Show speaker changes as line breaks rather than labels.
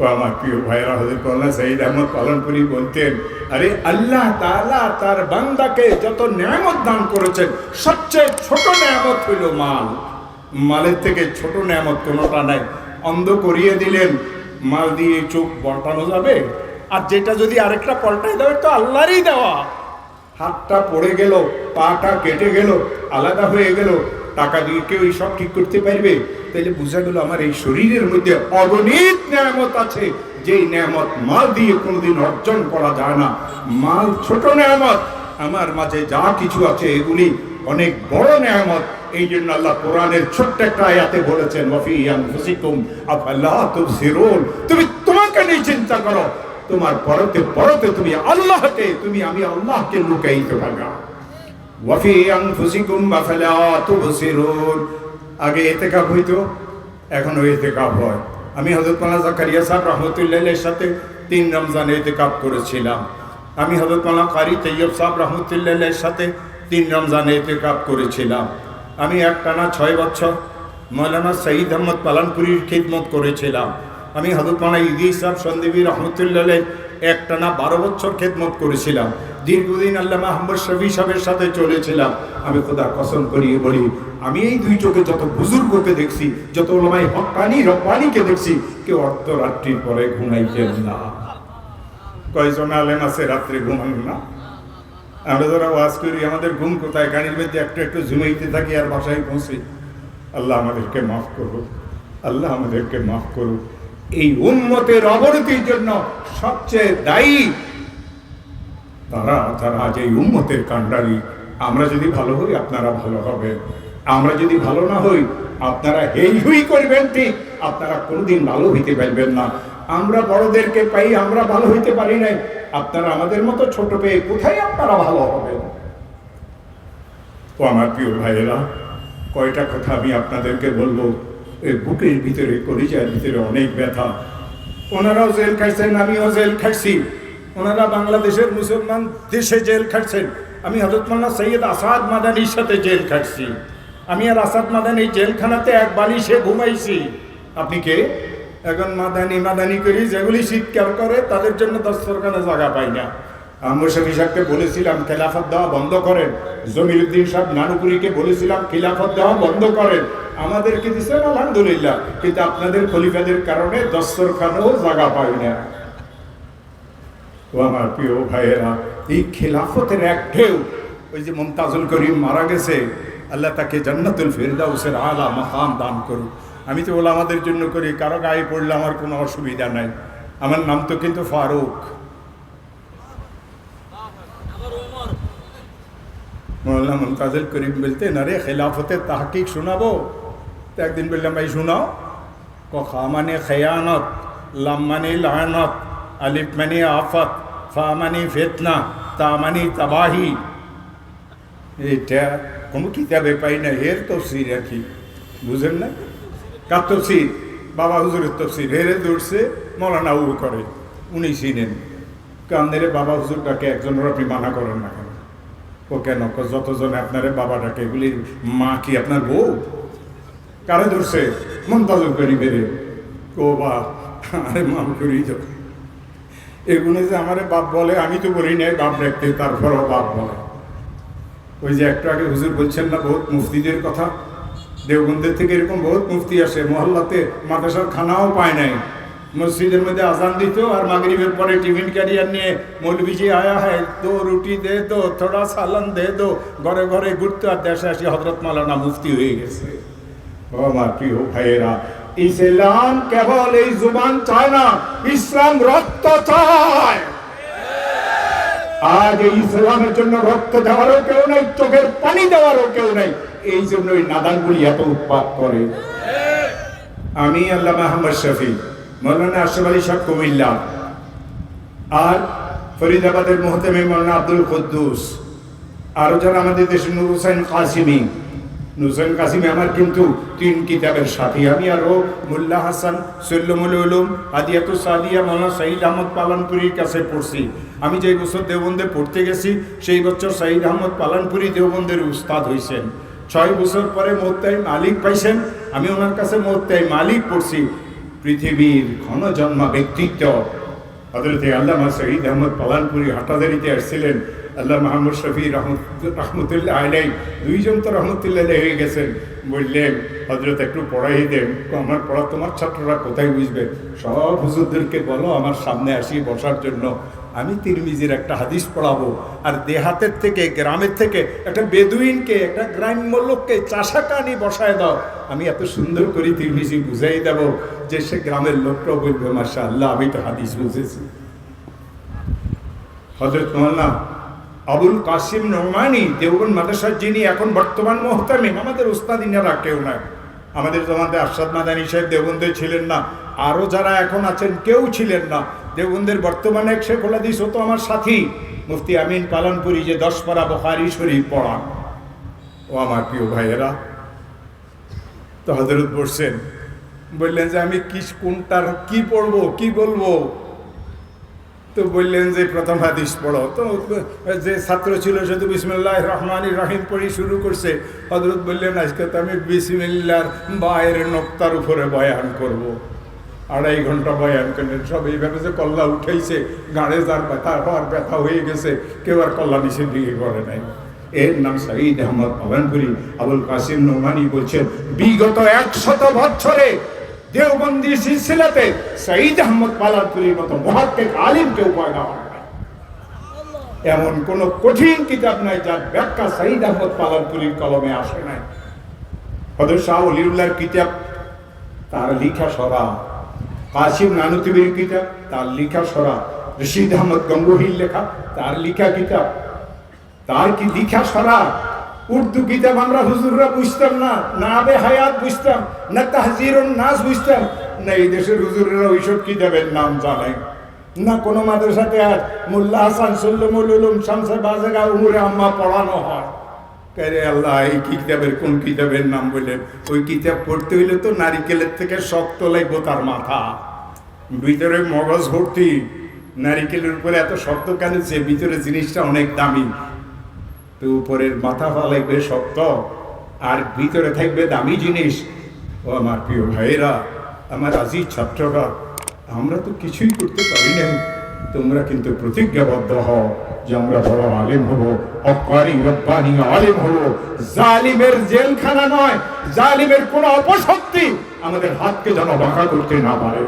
ও আমার প্রিয় ভাইরা হজরত আল্লাহ সঈদ আহমদ পালনপুরি বলতেন, আরে আল্লাহ তাআলা তার বান্দাকে যত নিয়ামত দান করেছেন, সবচেয়ে ছোট নিয়ামত হইল মাল। মালের থেকে ছোট নিয়ামত কোনোটা নাই। অন্ধ করিয়ে দিলেন, মাল দিয়ে চোখ বলটানো যাবে। আর যেটা যদি আরেকটা পল্টাই দেবে, তো আল্লাহরই দেওয়া। হাতটা পড়ে গেল, পাটা কেটে গেল, আলাদা হয়ে গেল, টাকা দিয়ে কেউ সব ঠিক করতে পারবে? তাহলে বোঝা গেল আমার এই শরীরের মধ্যে অগণিত নিয়ামত আছে, যেই নিয়ামত মাল দিয়ে কোনোদিন অর্জন করা যায় না। মাল ছোট নিয়ামত, আমার মাঝে যা কিছু আছে এগুলি অনেক বড় নিয়ামত। এই জন্য আল্লাহ কোরআনের ছোট্ট একটা আয়াতে বলেছেন তুমি তোমাকে নিয়ে চিন্তা করো, তোমার পরতে পরতে তুমি আল্লাহকে, তুমি আমি আল্লাহকে লুকাইতে পারবা ওয়াফি আনফুসিকুম আফালা তুবসিরুন। আগে এতে কাপ হইতো, এখন ওই এতেকাব হয়। আমি হযরত মাওলানা জাকারিয়া সাহেব রহমতুল্লাহের সাথে তিন রমজান এতেকাব করেছিলাম। আমি হযরত মাওলানা কারি তৈয়ব সাহেব রহমতুল্লাহের সাথে তিন রমজান এতেকাব করেছিলাম। আমি একটানা ছয় বছর মৌলানা সঈদ আহমদ পালানপুরীর খিদমত করেছিলাম। আমি হজরত মানা ইদিস সাহেব সন্দীপী রহমতুল্লাহ একটানা বারো বছর খেদমত করেছিলাম। দীর্ঘদিন আল্লাহ আহমদ শফি সাহেবের সাথে চলেছিলাম। আমি খোদা কসম করিয়ে বলি, আমি এই দুই চোখে যত বুজুর্গকে দেখছি, যত ওলামাই হকানি রব্বানিকে দেখছি, কেউ অর্ধরাত্রির পরে ঘুমাইছেন না। কয়জন আলেম আছে, রাত্রে ঘুমান না? আমরা যারা ওয়াজ করি, আমাদের ঘুম কোথায়? গাড়ির মধ্যে একটু একটু ঝুমাইতে থাকি আর বাসায় পৌঁছি। আল্লাহ আমাদেরকে মাফ করুক, আল্লাহ আমাদেরকে মাফ করুক। এই উন্মতের অবনতির জন্য সবচেয়ে দায়ী তারা তারা আজ এই উন্মতের কাণ্ডারি, আমরা যদি ভালো হই, আপনারা ভালো হবে আমরা যদি ভালো না হই, আপনারা হেই হুই করবেন ঠিক, আপনারা কোনোদিন ভালো হইতে পারবেন না। আমরা বড়দেরকে পাই, আমরা ভালো হইতে পারি নাই। আপনারা আমাদের মতো ছোট পেয়ে কোথায় আপনারা ভালো হবেন? ও আমার প্রিয় ভাইয়েরা, কয়টা কথা আমি আপনাদেরকে বলব। এই বুকের ভিতরে, কলিজার ভিতরে অনেক ব্যথা। ওনারাও জেল খাইছেন, আমিও জেল খাইছি। ওনারা বাংলাদেশের মুসলমান দেশে জেল খাটছেন। আমি হজরত মোল্লা সৈয়দ আসাদ মাদানির সাথে জেল খাটছি। আমি আর আসাদ মাদানি জেলখানাতে এক বালিশে ঘুমাইছি। আপনি কে? এখন মাদানি মাদানি করি যেগুলি শীতকাল করে, তাদের জন্য দস্তরখানে জায়গা পাই না। আমরা শফি সাহেবকে বলেছিলাম, খেলাফত দেওয়া বন্ধ করেন। জমিরুদ্দিন সাহেব নানুপুরিকে বলেছিলাম, খিলাফত দেওয়া বন্ধ করেন। আমাদেরকে দিচ্ছেন আলহামদুলিল্লাহ। কিন্তু আপনাদের খলিফাদের কারণে দস্তরখানেও জায়গা পাই না। ও আমার প্রিয় ভাইয়েরা, এই খেলাফতের এক ঢেউ, ওই যে মমতাজুল করিম মারা গেছে, আল্লাহ তাকে জান্নাতুল ফেরদাউসের আলা মাকাম দান করুক। আমি তো বলে আমাদের জন্য করি, কারও গায়ে পড়লে আমার কোনো অসুবিধা নাই। আমার নাম তো কিন্তু ফারুক। মৌলানা মমতাজুল করিম বলতেন আরে খেলাফতের তাহকিক শোনাবো? তো একদিন বললাম, ভাই, শোনাও। ক খা মানে খেয়ানত, লাম মানে লায়নত আলিফ মানে আফত ফা মানে ফেতনা তা মানে তাবাহি। এটা কোনো কিতাবে পাই না, এর তফসির আর কি বুঝেন না? কার তফসির? বাবা হুজুরের তফসির। হেরে দৌড়ছে, মৌলানা উ করে উনি চিনেন। কান্দের বাবা হুজুরটাকে একজনের আপনি মানা করেন না কেন? ও কেন? যতজন আপনারে বাবা ডাকে এগুলির মা কি আপনার বউ? কারে ধরছে? মন্তাজুল করি বেড়ে ও বা আরে মাম করি তো এগুলো যে আমারে বাপ বলে, আমি তো বলি নাই, বাপ দেখতে তারপরও বাপ বলে। ওই যে একটু আগে হুজুর বলছেন না, বহুত মুফতিদের কথা। দেওবন্দের থেকে এরকম বহুত মুফতি আসে, মহল্লাতে মাদ্রাসার খানাও পায় নাই। মসজিদের মধ্যে আজান দিত, আর মাগরিবের পরে টিফিন ক্যারিয়ার নিয়ে মৌলবিজি আয়া হয়, দো রুটি দে দো, থোড়া সালান দে দো, ঘরে ঘরে ঘুরতে, আর দেশে আসি হজরত মালানা মুফতি হয়ে গেছে। আমার প্রিয় ভাইয়েরা ইসলাম কেবল এই জুবান চায় না, ইসলাম রক্ত চায়। আজ এই ইসলামের জন্য রক্ত দেওয়ারও কেউ নেই, চোখের পানি দেওয়ারও কেউ নেই। এই জন্য ওই নাদানগুলি এত উৎপাত করে। আমি আল্লাহ আহমদ শফি, মৌলানা আশরাফ আলী সাহেব কুমিল্লা, আর ফরিদাবাদের মোহতেমে মৌলানা আব্দুল কুদ্দুস আরও যারা আমাদের দেশে নুর হুসাইন কাসিমি নুসেন কাসিমে আমার কিন্তু তিন কিতাবের সাথী। আমি আরও মুল্লা হাসান সৈল্যমুল উলুম আদিয়াতুল সাদিয়া, মৌলানা সাইদ আহমদ পালানপুরীর কাছে পড়ছি। আমি যেই বছর দেওবন্দে পড়তে গেছি, সেই বছর সাইদ আহমদ পালানপুরি দেওবন্দের উস্তাদ হয়েছেন ছয় বছর পরে মোত্তাই মালিক পাইছেন। আমি ওনার কাছে মোত্তাই মালিক পড়ছি। পৃথিবীর ঘনজন্মা ব্যক্তিত্ব। হজরত আল্লামা শহীদ আহমদ পালানপুরি হাটাদারিতে আসছিলেন। আল্লাহ মাহমুদ শফি রহমতুল্লাহ আলাই দুইজন তো রহমতুল্লাহ হয়ে গেছেন। বললেন হজরত একটু পড়াই দেন। আমার পড়া তোমার ছাত্ররা কোথায় বুঝবে? সব হুজুরদেরকে বলো, আমার সামনে আসি বসার জন্য। আমি তিরমিজির একটা হাদিস পড়াবো। আর দেহাতের থেকে, গ্রামের থেকে একটা বেদুইনকে, একটা গ্রাম্য লোককে চাষা কানি বসায় দাও। আমি এত সুন্দর করে তিরমিজি বুঝাই দেব যে সে গ্রামের লোকটাও বলবে মাসা আল্লাহ আমি তো হাদিস বুঝেছি। হজরত মোহান্না আবুল কাসিম নোমানি দেওবন্দ মাদ্রাসার যিনি এখন বর্তমান মোহতামিম আমাদের উস্তাদিনারা কেউ নাই। আমাদের জমাতে আরশাদ মাদানী সাহেব দেওবন্দে ছিলেন না, আরও যারা এখন আছেন কেউ ছিলেন না। দেওবন্দের বর্তমানে এক শেখ হাদিস হতো আমার সাথী। মুফতি আমিন পালনপুরি যে দশ পারা বখারি শরীফ পড়ান। ও আমার প্রিয় ভাইয়েরা, তো হজরত বসছেন বললেন যে আমি কি, কোনটার কি পড়ব, কি বলব? তো বললেন যে, প্রথম হাদিস পড়ো। তো যে ছাত্র ছিল সে তো বিসমিল্লাহ রহমান রাহিম পড়ি শুরু করছে। হজরত বললেন, আজকে তো আমি বিসমিল্লার বায়ের নক্তার উপরে বয়ান করব। আড়াই ঘণ্টা বয়ান করলেন। সব এইভাবে যে কল্লা উঠেছে গাড়ে যার ব্যথা আর ব্যথা হয়ে গেছে, কেউ আর কল্লা নিচের দিকে করে নাই। এর নাম সাঈদ আহমদ পালানপুরি আবুল কাসিম নোমানি বলছেন, বিগত একশত বছরে দেওবন্দি সিলসিলাতে সঈদ আহমদ পালানপুরির মতো মহাত্মেক আলিম কেউ পয়দা হয়। নাই। এমন কোন কঠিন কিতাব নাই যার ব্যাখ্যা সঈদ আহমদ পালানপুরির কলমে আসে নাই। হদর শাহ অলিউল্লাহর কিতাব, তার লিখা সরা। কাসিম নানুতিবির কিতাব, তার লিখা সরা। রশিদ আহমদ গঙ্গোহীর লেখা, তার লিখা কিতাব। তার কি লিখা সরা? উর্দু কিতাব আমরা হুজুররা বুঝতাম না না আবে হায়াত বুঝতাম, না তাহজিরুন নাস বুঝতাম। না এই দেশের হুজুরেরা ওইসব কিতাবের নাম জানে। না কোনো মাদ্রাসাতে আর মোল্লা হাসান সুল্লমুল উলুম শামসে বাজেগা উমরে আম্মা পড়ানো হয়। কারে আল্লাহ, এই কিতাবের কোন কিতাবের নাম বললেন? ওই কিতাব পড়তে হইলে তো নারিকেলের থেকে শক্ত লাগবো তার মাথা। ভিতরে মগজ ভর্তি। নারিকেলের উপরে এত শক্ত কেন যে ভিতরে জিনিসটা অনেক দামি। উপরের মাথা লাগবে শক্ত, আর ভিতরে থাকবে দামি জিনিস। ও আমার প্রিয় ভাইয়েরা, আমার আজিজ ছাত্ররা, আমরা তো কিছুই করতে পারি না তোমরা কিন্তু প্রতিজ্ঞাবদ্ধ হও যে আমরা বড় আলেম হব, অকারি রব্বানি আলেম হব। জালিমের জেলখানা নয়, জালিমের কোনো অপশক্তি আমাদের হাতকে যেন বাঁকা করতে না পারে।